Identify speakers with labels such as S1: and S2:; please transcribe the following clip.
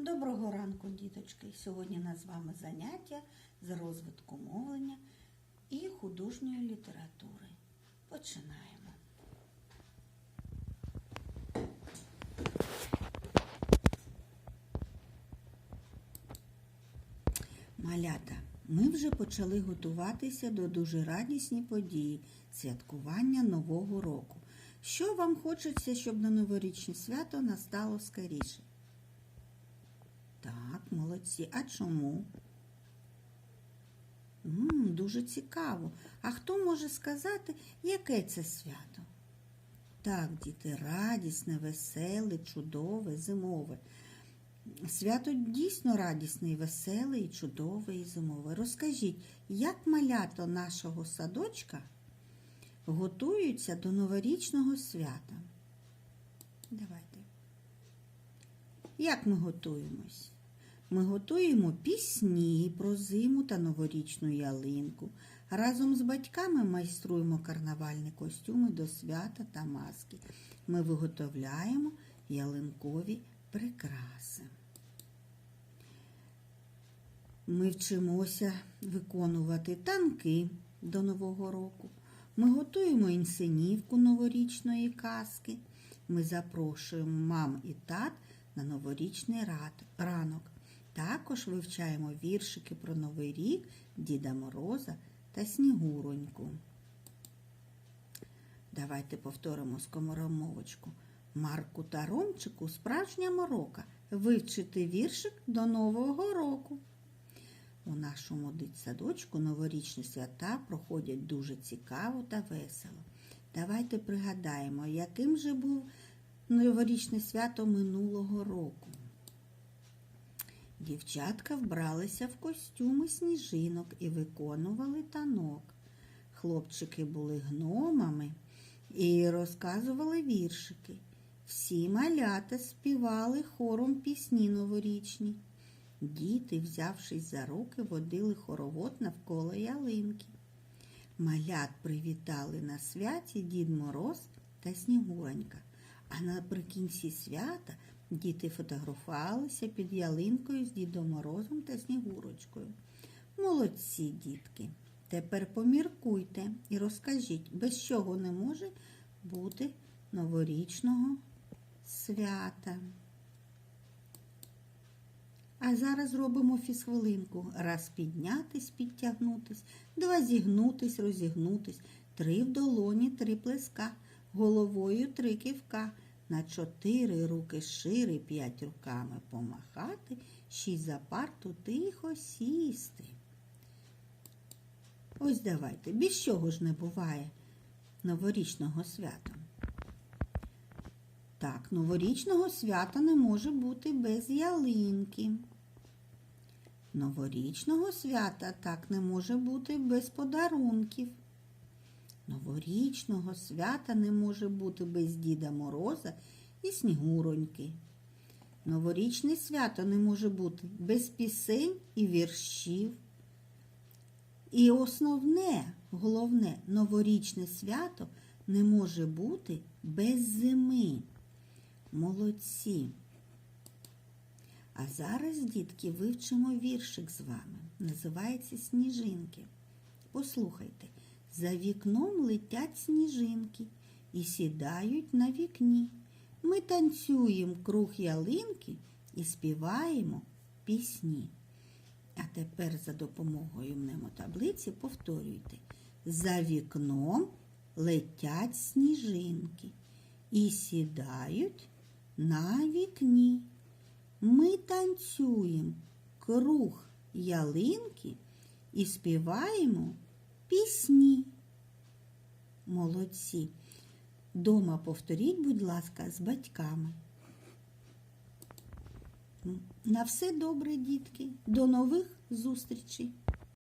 S1: Доброго ранку, діточки! Сьогодні у нас з вами заняття з розвитку мовлення і художньої літератури. Починаємо. Малята, ми вже почали готуватися до дуже радісні події святкування Нового року. Що вам хочеться, щоб на новорічне свято настало скоріше? Так, молодці. А чому? м дуже цікаво. А хто може сказати, яке це свято? Так, діти, радісне, веселе, чудове, зимове. Свято дійсно радісне, веселе, і чудове, і зимове. Розкажіть, як малято нашого садочка готуються до новорічного свята? Давайте. Як ми готуємось? Ми готуємо пісні про зиму та новорічну ялинку. Разом з батьками майструємо карнавальні костюми до свята та маски. Ми виготовляємо ялинкові прикраси. Ми вчимося виконувати танки до Нового року. Ми готуємо інсценівку новорічної казки. Ми запрошуємо мам і тат на новорічний ранок. Також вивчаємо віршики про Новий рік, Діда Мороза та Снігуроньку. Давайте повторимо скоморомовочку. Марку та Ромчику справжня морока вивчити віршик до Нового року. У нашому дитсадочку новорічні свята проходять дуже цікаво та весело. Давайте пригадаємо, яким же був новорічне свято минулого року. Дівчатка вбралися в костюми сніжинок і виконували танок. Хлопчики були гномами і розказували віршики. Всі малята співали хором пісні новорічні. Діти, взявшись за руки, водили хоровод навколо ялинки. Малят привітали на святі Дід Мороз та Снігуронька. А наприкінці свята діти фотографувалися під ялинкою з Дідом Морозом та Снігурочкою. Молодці, дітки! Тепер поміркуйте і розкажіть, без чого не може бути новорічного свята. А зараз робимо фізхвилинку. Раз піднятись, підтягнутись, два зігнутись, розігнутись, три в долоні, три плеска, головою три кивка. На чотири руки шири, п'ять руками помахати, шість за парту тихо сісти. Ось давайте, без чого ж не буває новорічного свята. Так, новорічного свята не може бути без ялинки. Новорічного свята так не може бути без подарунків. Новорічного свята не може бути без Діда Мороза і Снігуроньки. Новорічне свято не може бути без пісень і віршів. І основне, головне, новорічне свято не може бути без зими. Молодці. А зараз, дітки, вивчимо віршик з вами. Називається Сніжинки. Послухайте, за вікном летять сніжинки і сідають на вікні. Ми танцюємо круг ялинки і співаємо пісні. А тепер за допомогою мнемотаблиці повторюйте. За вікном летять сніжинки і сідають на вікні. Ми танцюємо круг ялинки і співаємо пісні. Молодці. Дома повторіть, будь ласка, з батьками. На все добре, дітки. До нових зустрічей!